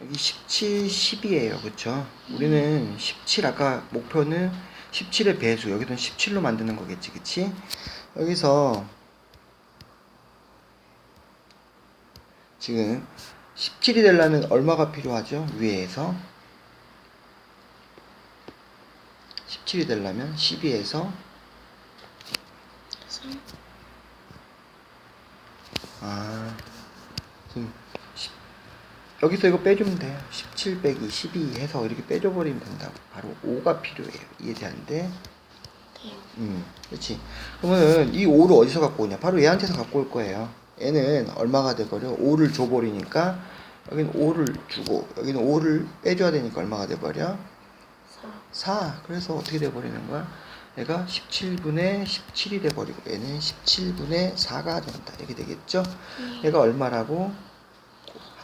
여기 17, 10이에요. 그쵸? 우리는 17, 아까 목표는 17의 배수. 여기서는 17로 만드는 거겠지. 그치? 여기서 지금 17이 되려면 얼마가 필요하죠? 위에서 17이 되려면 12에서 삼. 아 지금 10 여기서 이거 빼주면 돼요. 17 빼기 12 해서 이렇게 빼줘버리면 된다고. 바로 5가 필요해요. 이해되는데 네. 음 그렇지. 그러면은 이 5를 어디서 갖고 오냐? 바로 얘한테서 갖고 올 거예요. 얘는 얼마가 돼버려? 5를 줘버리니까 여기는 5를 주고 여기는 5를 빼줘야 되니까 얼마가 돼버려? 사. 4 그래서 어떻게 돼버리는 거야? 얘가 17분의 17이 돼버리고 얘는 17분의 4가 된다. 이렇게 되겠죠? 네. 얘가 얼마라고?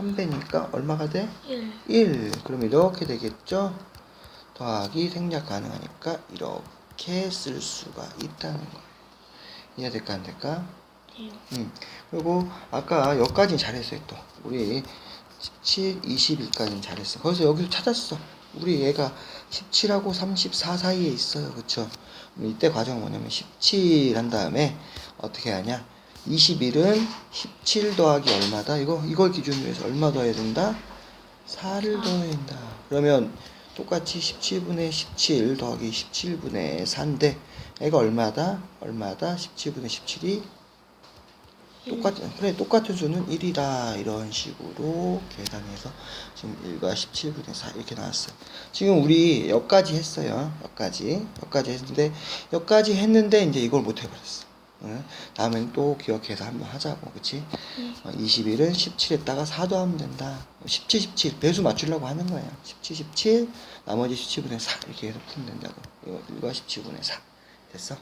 한 배니까 얼마가 돼? 일. 1. 그럼 이렇게 되겠죠? 더하기 생략 가능하니까 이렇게 쓸 수가 있다는 거예요. 이해될까 안 될까? 네. 음. 그리고 아까 여기까지는 잘했어요 또. 우리 17, 21까지는 잘했어. 거기서 여기서 찾았어. 우리 얘가 17하고 34 사이에 있어요. 그쵸? 이때 과정은 뭐냐면 17 한 다음에 어떻게 하냐? 21은 17 더하기 얼마다? 이거 이걸 기준으로 해서 얼마 더해야 된다? 4를 더해야 된다. 그러면 똑같이 17분의 17 더하기 17분의 4인데 얘가 얼마다? 얼마다? 17분의 17이 똑같은 그래 똑같은 수는 1이다 이런 식으로 계산해서 지금 1과 17분의 4 이렇게 나왔어요. 지금 우리 여기까지 했어요. 여기까지 여기까지 했는데 여기까지 했는데 이제 이걸 못 해버렸어. 응? 다음엔 또 기억해서 한번 하자고 그치? 네. 어, 21은 17에다가 4도 하면 된다. 17, 17 배수 맞추려고 하는 거예요. 17, 17 나머지 17분의 4 이렇게 해서 풀면 된다고. 이거 1과 17분의 4 됐어?